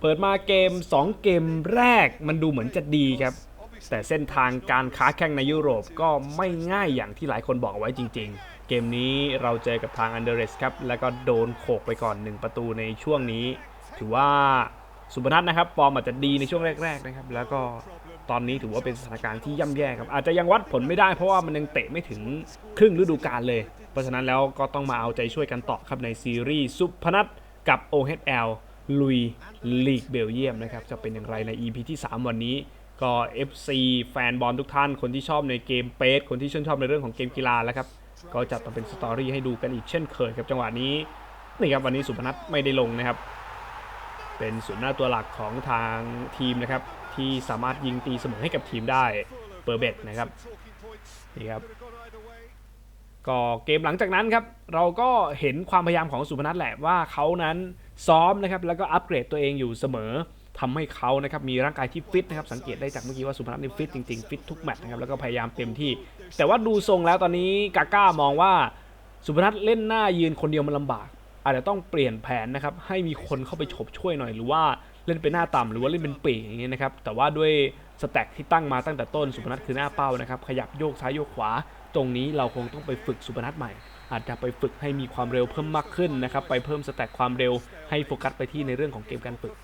เปิดมาเกม 2 เกมแรกมันดูเหมือนจะดีครับ แต่เส้นทางการค้าแข่งในยุโรปก็ไม่ง่ายอย่างที่หลายคนบอกไว้จริง ๆ เกมนี้เราเจอกับทางอันเดอร์เรสครับ แล้วก็โดนโขกไปก่อน 1 ประตูในช่วงนี้ ถือว่าสุพนัทนะครับฟอร์มอาจจะดีในช่วงแรกๆนะครับ แล้วก็ตอนนี้ถือว่าเป็นสถานการณ์ที่ย่ำแย่ครับ อาจจะยังวัดผลไม่ได้เพราะว่ามันยังเตะไม่ถึงครึ่งฤดูกาลเลย เพราะฉะนั้นแล้วก็ต้องมาเอาใจช่วยกันต่อครับในซีรีส์สุพนัทกับ OHL ลุยลีกเบลเยียมนะครับจะเป็นอย่างไรใน EP ที่ 3 วันนี้ก็ FC แฟนบอลทุกท่าน คนที่ชอบในเกมเปสคนที่ชื่นชอบในเรื่องของเกมกีฬาแล้วครับ ก็จัดมาเป็นสตอรี่ให้ดูกันอีกเช่นเคยครับจังหวะนี้นี่ครับวันนี้สุพนัทไม่ได้ลงนะครับ เป็นศูนย์หน้าตัวหลักของทางทีมนะครับ ที่สามารถยิงตีเสมอให้กับทีมได้เปอร์เบตนะครับนี่ครับก็เกมหลังจากนั้นครับเราก็เห็นความพยายามของสุพนัทแหละว่าเขานั้น ซ้อมนะครับแล้วก็อัปเกรดตัวเองอยู่เสมอทำให้เขานะครับมีร่างกายที่ฟิตนะครับสังเกตได้จากเมื่อกี้ว่าสุพนัทนี่ฟิตจริงๆฟิตทุกแมตช์นะครับแล้วก็พยายามเต็มที่ แต่ว่าดูทรงแล้วตอนนี้กาก้ามองว่าสุพนัทเล่นหน้ายืนคนเดียวมันลำบาก อาจจะต้องเปลี่ยนแผนนะครับให้มีคนเข้าไปฉบช่วยหน่อย หรือว่าเล่นเป็นหน้าต่ำหรือว่าเล่นเป็นปีกอย่างเงี้ยนะครับแต่ว่าด้วยสแต็กที่ตั้งมาตั้งแต่ต้นสุพนัทคือหน้าเป้านะครับขยับโยกซ้ายโยกขวา ตรงนี้เราคงต้องไปฝึกสุพนัทใหม่ อาจจะไปฝึกให้มีความเร็วเพิ่มมากขึ้นนะครับ ไปเพิ่มสแต็กความเร็วให้โฟกัสไปที่ในเรื่องของเกมการฝึก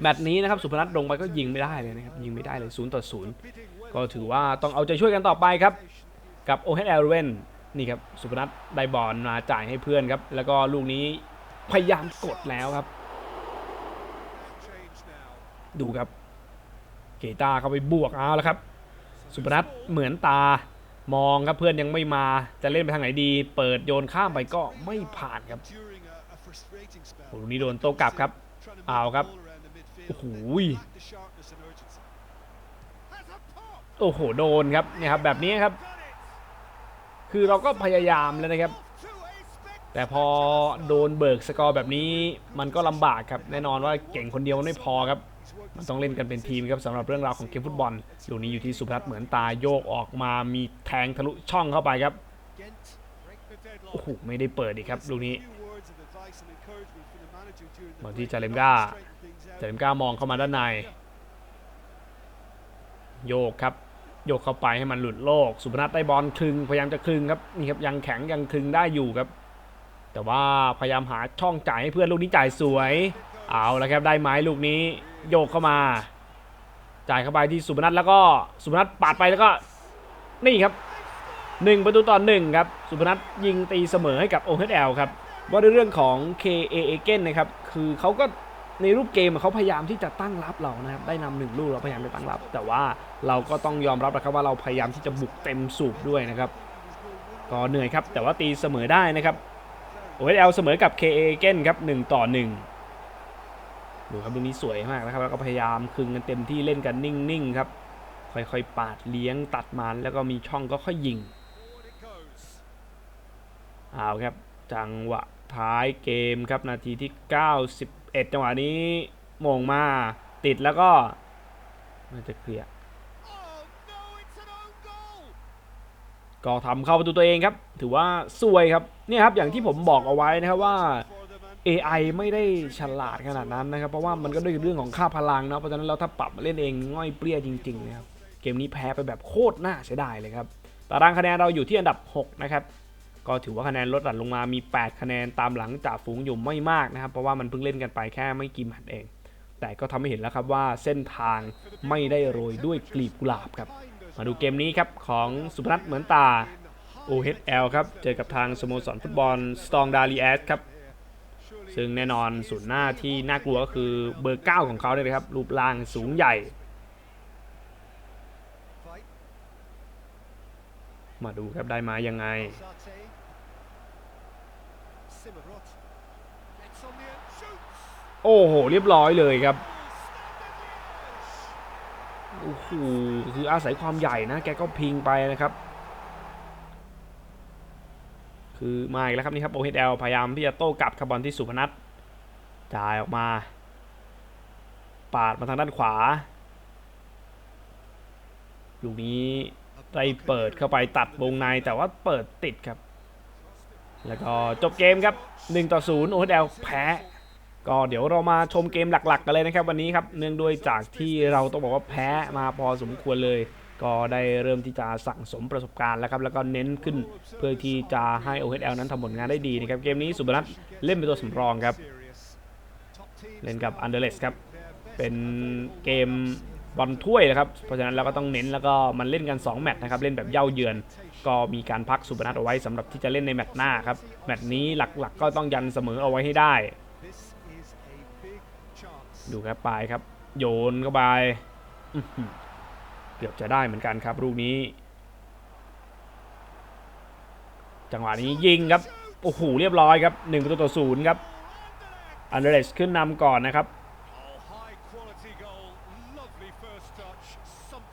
แมตช์นี้นะครับสุพนัทลงไปก็ยิงไม่ได้เลยนะครับยิงไม่ได้เลย0ต่อ0ก็ถือว่าต้องเอาใจช่วยกันต่อไปครับ กับ o h l เ e n นี่ครับสุพนัทได้บอลมาจ่ายให้เพื่อนครับ แล้วก็ลูกนี้พยายามกดแล้วครับ ดูครับ เกตาเข้าไปบวกเอาแล้วครับ สุพนัทเหมือนตา มองครับเพื่อนยังไม่มาจะเล่นไปทางไหนดี เปิดโยนข้ามไปก็ไม่ผ่านครับโอ้โหนี้โดนโตกลับครับเอาครับโอ้โหโอ้โหโดนครับเนี่ยครับแบบนี้ครับ คือเราก็พยายามแล้วนะครับ แต่พอโดนเบิกสกอร์แบบนี้มันก็ลำบากครับแน่นอนว่าเก่งคนเดียวมันไม่พอครับ มันต้องเล่นกันเป็นทีมครับสำหรับเรื่องราวของเกมฟุตบอลลูกนี้อยู่ที่สุพัฒน์เหมือนตาโยกออกมามีแทงทะลุช่องเข้าไปครับโอ้โหไม่ได้เปิดอีกครับลูกนี้บอลที่จาเลมก้าเจริมก้ามองเข้ามาด้านใน โยกครับ โยกเข้าไปให้มันหลุดโลก สุพนัทได้บอลคลึงพยายามจะคลึงครับนี่ครับยังแข็งยังคลึงได้อยู่ครับ แต่ว่าพยายามหาช่องจ่ายให้เพื่อนลูกนี้จ่ายสวย เอาแล้วครับได้ไหมลูกนี้ โยกเข้ามา จ่ายเข้าไปที่สุพนัทแล้วก็สุพนัทปาดไปแล้วก็ นี่ครับหนึ่งประตูต่อหนึ่งครับ สุพนัทยิงตีเสมอให้กับ OHL ครับ ว่าในเรื่องของ KA a g e n นะครับ คือเขาก็ในรูปเกมเขาพยายามที่จะตั้งรับเรานะครับ ได้นำหนึ่งลูกเราพยายามจะตั้งรับ แต่ว่าเราก็ต้องยอมรับนะครับว่าเราพยายามที่จะบุกเต็มสูบด้วยนะครับ ก็เหนื่อยครับ แต่ว่าตีเสมอได้นะครับ OSL เสมอกับ KA a g e n ครับ1ต่อ1 ดูครับลูกนี้สวยมากนะครับแล้วก็พยายามคึงกันเต็มที่เล่นกันนิ่งๆครับ ค่อยๆปาดเลี้ยงตัดมันแล้วก็มีช่องก็ค่อยยิงเอาครับจังหวะท้ายเกมครับนาทีที่ 91 จังหวะนี้โมงมาติดแล้วก็น่าจะเคลียร์ก็ทำเข้าประตูตัวเองครับ ถือว่าสวยครับนี่ครับอย่างที่ผมบอกเอาไว้นะครับว่า AI ไม่ได้ฉลาดขนาดนั้นนะครับ เพราะว่ามันก็ด้วยเรื่องของค่าพลังเนาะเพราะฉะนั้นเราถ้าปรับมาเล่นเองง่อยเปรี้ยจริงๆนะครับเกมนี้แพ้ไปแบบโคตรน่าเสียดายเลยครับตารางคะแนนเราอยู่ที่อันดับ 6 นะครับ ก็ถือว่าคะแนนลดหลั่นลงมามี 8 คะแนนตามหลังจากฝูงอยู่ไม่มากนะครับ เพราะว่ามันเพิ่งเล่นกันไปแค่ไม่กี่แมตช์เอง แต่ก็ทำให้เห็นแล้วครับว่าเส้นทางไม่ได้โรยด้วยกลีบกุหลาบครับ มาดูเกมนี้ครับของสุพนัทเหมือนตา OHL ครับ เจอกับทางสโมสรฟุตบอลสตองดาลีแอสครับ ซึ่งแน่นอนศูนย์หน้าที่น่ากลัวก็คือเบอร์ 9 ของเขาเลยนะครับ รูปร่างสูงใหญ่ มาดูครับได้มายังไง โอ้โห เรียบร้อยเลยครับโอ้โหคืออาศัยความใหญ่นะ แกก็พิงไปนะครับ คือมาอีกแล้วครับนี่ครับ OHL พยายามที่จะโต้กลับคาร์บอลที่สุพนัทจ่ายออกมา ปาดมาทางด้านขวาลูกนี้ได้เปิดเข้าไปตัดวงในแต่ว่าเปิดติดครับ แล้วก็จบเกมครับ 1 ต่อ 0 OHL แพ้ ก็เดี๋ยวเรามาชมเกมหลักๆ กันเลยนะครับ วันนี้ครับเนื่องด้วยจากที่เราต้องบอกว่าแพ้มาพอสมควรเลย ก็ได้เริ่มที่จะสั่งสมประสบการณ์แล้วครับแล้วก็เน้นขึ้นเพื่อที่จะให้ OHL นั้นทำผลงานได้ดีนะครับเกมนี้สุบนัทเล่นเป็นตัวสำรองครับ เล่นกับอันเดอร์เลสครับ เป็นเกมบอลถ้วยนะครับ เพราะฉะนั้นเราก็ต้องเน้นแล้วก็มันเล่นกัน 2 แมตช์นะครับ เล่นแบบเย่าเยือน ก็มีการพักสุพนัทเอาไว้สำหรับที่จะเล่นในแมตช์หน้าครับ แมตช์นี้หลักๆ ก็ต้องยันเสมอเอาไว้ให้ได้ ดูครับปลายครับ โยนเข้าไป กือบจะได้เหมือนกันครับลูกนี้ จังหวะนี้ยิงครับ โอ้โหเรียบร้อยครับ1ประตูต่อศูนย์ครับอันเดรสขึ้นนำก่อนนะครับ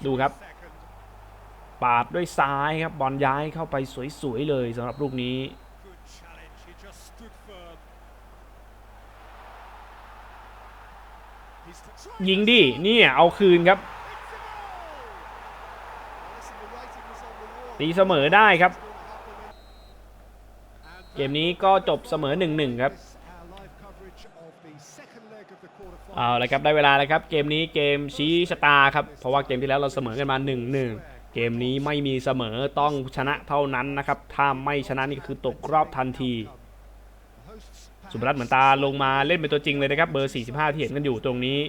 ดูครับ ปาดด้วยซ้ายครับ บอลย้ายเข้าไปสวยๆเลยสำหรับลูกนี้ยิงดิเนี่ยเอาคืนครับ ตีเสมอได้ครับ เกมนี้ก็จบเสมอ 1-1 ครับเอาละครับได้เวลาแล้วครับ เกมนี้เกมชี้ชะตาครับ เพราะว่าเกมที่แล้วเราเสมอกันมา 1-1 เกมนี้ไม่มีเสมอต้องชนะเท่านั้นนะครับ ถ้าไม่ชนะนี่ก็คือตกรอบทันที สุภรัตน์เหมือนตาลงมาเล่นเป็นตัวจริงเลยนะครับ เบอร์ 45 ที่เห็นกันอยู่ตรงนี้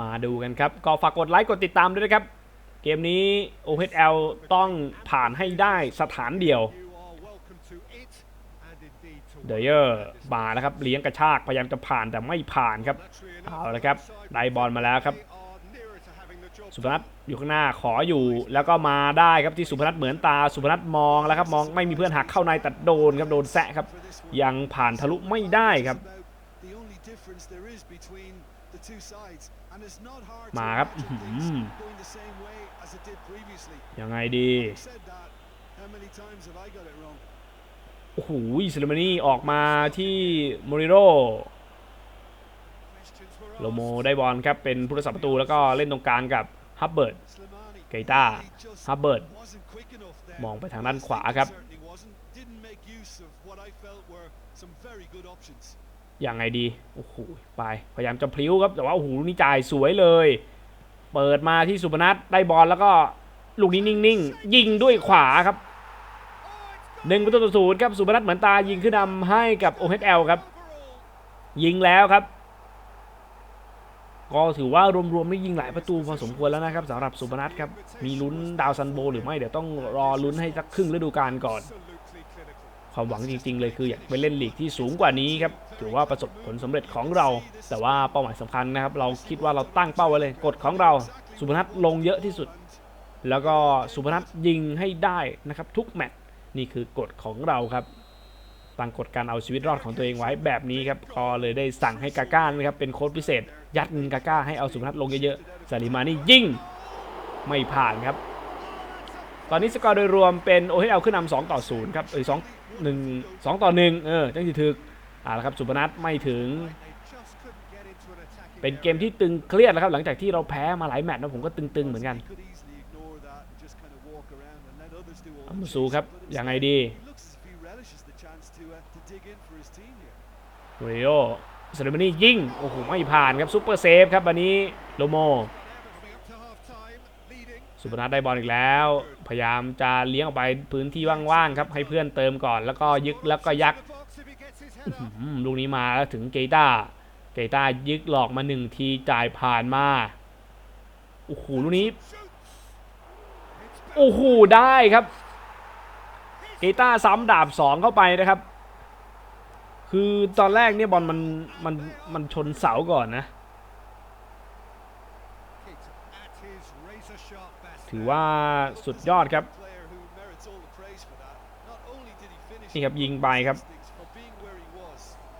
มาดูกันครับ ก็ฝากกดไลค์กดติดตามด้วยนะครับ เกมนี้ OHL ต้องผ่านให้ได้สถานเดียว เดเยอร์มาแล้วครับ เลี้ยงกระชาก พยายามจะผ่านแต่ไม่ผ่านครับ เอาละครับ ได้บอลมาแล้วครับ สุพนัทอยู่ข้างหน้าขออยู่แล้วก็มาได้ครับที่สุพนัทเหมือนตาสุพนัทมองแล้วครับมองไม่มีเพื่อนหักเข้าในแต่โดนครับโดนแซะครับ ยังผ่านทะลุไม่ได้ครับ มาครับอื้อหือยังไงดีโอ้โหเซเลมานี่ออกมาที่โมริโรโลโมได้บอลครับ เป็นผู้รักษาประตูแล้วก็เล่นตรงกลางกับฮับเบิร์ตเกต้าฮับเบิร์ตมองไปทางด้านขวาครับ ยังไงดีโอ้โหไปพยายามจะพลิ้วครับแต่ว่าโอ้โหลูกนี่จ่ายสวยเลย เปิดมาที่สุพนัทได้บอลแล้วก็ลูกนี้นิ่งๆยิงด้วยขวาครับหนึ่งประตูต่อศูนย์ครับสุพนัทเหมือนตายิงขึ้นนำให้กับ OHL ครับ ยิงแล้วครับ ก็ถือว่ารวมๆไม่ยิงหลายประตูพอสมควรแล้วนะครับสำหรับสุพนัทครับมีลุ้นดาวซันโบหรือไม่เดี๋ยวต้องรอลุ้นให้สักครึ่งฤดูกาลก่อน ความหวังจริง ๆ เลยคืออยากไปเล่นลีกที่สูงกว่านี้ครับถือว่าประสบผลสำเร็จของเรา แต่ว่าเป้าหมายสำคัญนะครับ เราคิดว่าเราตั้งเป้าไว้เลยกฎของเรา สุพนัทลงเยอะที่สุด แล้วก็สุพนัทยิงให้ได้นะครับ ทุกแมตช์นี่คือกฎของเราครับตั้งกฎการเอาชีวิตรอดของตัวเองไว้แบบนี้ครับก็เลยได้สั่งให้กาก้านะครับเป็นโค้ชพิเศษ ยัดเงินกาก้าให้เอาสุพนัทลงเยอะๆซาลิมานี่ยิงไม่ผ่านครับ ตอนนี้สกอร์โดยรวมเป็น OHL ขึ้นนำ2ต่อ0ครับเอ้ย2 1 2ต่อ1เออจังสิถึกอ่าแล้วครับสุพนัทไม่ถึง เป็นเกมที่ตึงเครียดแล้วครับหลังจากที่เราแพ้มาหลายแมตช์นะผมก็ตึงๆเหมือนกันอัมมูซูครับยังไงดีเรโอเซเลมานี่ยิงโอ้โหไม่ผ่านครับซุปเปอร์เซฟครับวันนี้โลโม สุพนัทได้บอลอีกแล้ว พยายามจะเลี้ยงออกไปพื้นที่ว่างๆครับ ให้เพื่อนเติมก่อนแล้วก็ยึกแล้วก็ยักลูกนี้มาแล้วถึงเกต้า เกต้ายึกหลอกมาหนึ่งทีจ่ายผ่านมาโอ้โหลูกนี้โอ้โหได้ครับ เกต้าซ้ำดาบสองเข้าไปนะครับ คือตอนแรกเนี่ยบอลมันมันมันชนเสาก่อนนะ ถือว่าสุดยอดครับ นี่ครับยิงไปครับ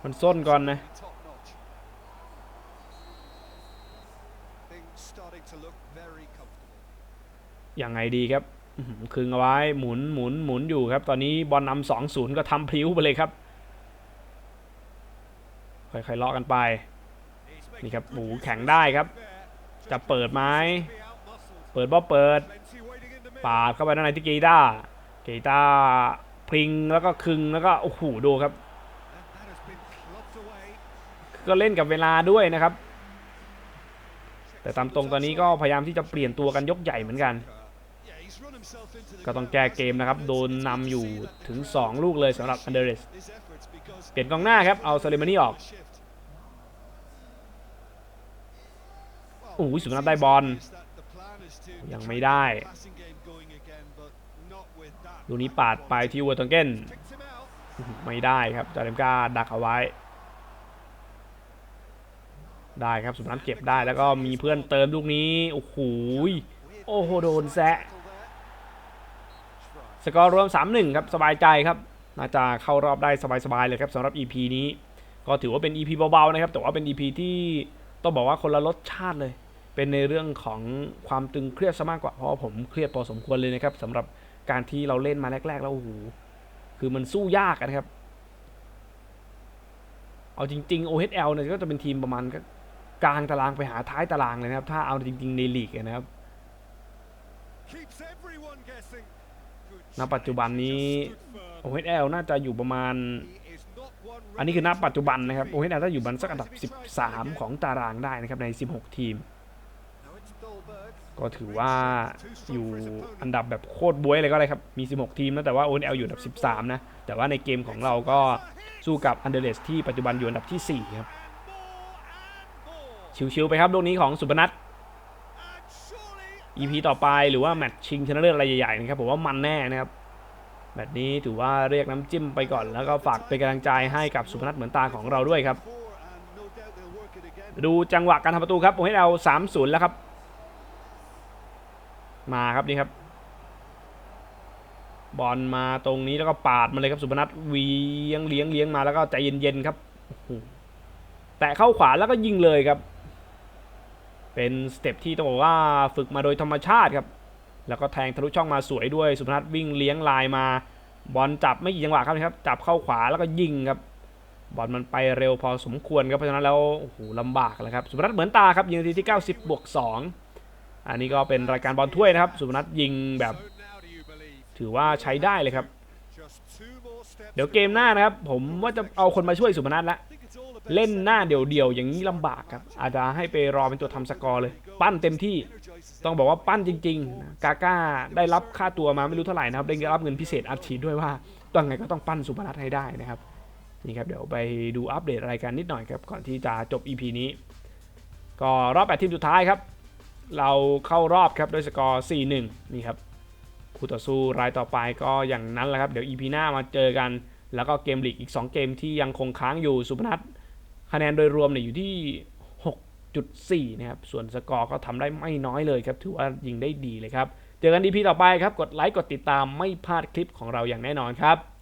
มันส้นก่อนนะ ยังไงดีครับคึงเอาไว้หมุนหมุนหมุนอยู่ครับ ตอนนี้บอลนำสองศูนย์ก็ทำพลิ้วไปเลยครับ ค่อยๆเลาะกันไป นี่ครับหมูแข็งได้ครับ จะเปิดไหม เปิดบ่เปิด ปาดเข้าไปด้านในที่เกต้าเกต้าพริงแล้วก็คึงแล้วก็โอ้โหดูครับ ก็เล่นกับเวลาด้วยนะครับ แต่ตามตรงตอนนี้ก็พยายามที่จะเปลี่ยนตัวกันยกใหญ่เหมือนกัน ก็ต้องแก้เกมนะครับ โดนนำอยู่ถึง 2 ลูกเลยสำหรับอันเดอร์เรสเปลี่ยนกองหน้าครับ เอาซาเลมานี่ออกโอ้โหสุนัขได้บอล ยังไม่ได้ลูกนี้ปาดไปที่วัวตงเกนไม่ได้ครับจาเรมกาดักเอาไว้ ได้ครับสุนัขเก็บได้แล้วก็มีเพื่อนเติมลูกนี้ โอ้โหยโอ้โหโดนแซะสกอร์รวม 3-1 ครับ สบายใจครับ น่าจะเข้ารอบได้สบายๆเลยครับสำหรับ EP นี้ ก็ถือว่าเป็น EP เบาๆนะครับ แต่ว่าเป็น EP ที่ต้องบอกว่าคนละรสชาติเลย เป็นในเรื่องของความตึงเครียดซะมากกว่าเพราะว่าผมเครียดพอสมควรเลยนะครับสำหรับการที่เราเล่นมาแรก ๆ แล้วโอ้โหคือมันสู้ยากอะนะครับ เอาจริง ๆ OHL เนี่ยก็จะเป็นทีมประมาณก็กลางตารางไปหาท้ายตารางเลยนะครับ ถ้าเอาจริง ๆ ในลีกอะนะครับณปัจจุบันนี้ OHL น่าจะอยู่ประมาณ อันนี้คือณปัจจุบันนะครับ OHL น่าจะอยู่บันสักอันดับ 13 ของตารางได้นะครับใน 16 ทีม ก็ถือว่าอยู่อันดับแบบโคตรบวยเลยก็เลยครับ มี 16 ทีมนะแต่ว่า ONL อยู่อันดับ 13 นะ แต่ว่าในเกมของเราก็สู้กับอันเดอร์เลสที่ปัจจุบันอยู่อันดับที่ 4 ครับ ชิวๆไปครับลูกนี้ของสุพนัท EP ต่อไปหรือว่าแมตช์ชิงชนะเลิศอะไรใหญ่ๆนะครับผมว่ามันแน่นะครับแมตช์นี้ถือว่าเรียกน้ำจิ้มไปก่อน แล้วก็ฝากเป็นกำลังใจให้กับสุพนัทเหมือนตาของเราด้วยครับ ดูจังหวะการทำประตูครับผมให้เรา 3-0 แล้วครับ มาครับนี่ครับ บอลมาตรงนี้แล้วก็ปาดมาเลยครับสุพนัทเวียงเลี้ยงเลี้ยงมาแล้วก็ใจเย็นๆครับแตะเข้าขวาแล้วก็ยิงเลยครับ เป็นสเต็ปที่ต้องบอกว่าฝึกมาโดยธรรมชาติครับ แล้วก็แทงทะลุช่องมาสวยด้วย สุพนัทวิ่งเลี้ยงลายมา บอลจับไม่กี่จังหวะครับนะครับ จับเข้าขวาแล้วก็ยิงครับบอลมันไปเร็วพอสมควรครับเพราะฉะนั้นแล้วโอ้โหลำบากเลยครับสุพนัทเหมือนตาครับยิงนาทีที่ 90บวก2 อันนี้ก็เป็นรายการบอลถ้วยนะครับ สุพนัทยิงแบบ ถือว่าใช้ได้เลยครับ เดี๋ยวเกมหน้านะครับ ผมว่าจะเอาคนมาช่วยสุพนัทละเล่นหน้าเดี่ยวๆอย่างนี้ลำบากครับ อาจจะให้ไปรอเป็นตัวทำสกอร์เลย ปั้นเต็มที่ ต้องบอกว่าปั้นจริงๆ กาก้าได้รับค่าตัวมาไม่รู้เท่าไหร่นะครับ ได้รับเงินพิเศษอัดฉีดด้วยว่าต้องไงก็ต้องปั้นสุพนัทให้ได้นะครับ นี่ครับเดี๋ยวไปดูอัปเดตรายการนิดหน่อยครับ ก่อนที่จะจบ EP นี้ ก็รอบ8ทีมสุดท้ายครับ เราเข้ารอบครับด้วยสกอร์ 4-1 นี่ครับคู่ต่อสู้รายต่อไปก็อย่างนั้นแหละครับ เดี๋ยว EP หน้ามาเจอกัน แล้วก็เกมลีกอีก 2 เกมที่ยังคงค้างอยู่สุพนัทคะแนนโดยรวมเนี่ยอยู่ที่ 6.4 นะครับ ส่วนสกอร์ก็ทำได้ไม่น้อยเลยครับ ถือว่ายิงได้ดีเลยครับ เจอกัน EP ต่อไปครับ กดไลค์ กดติดตามไม่พลาดคลิปของเราอย่างแน่นอนครับ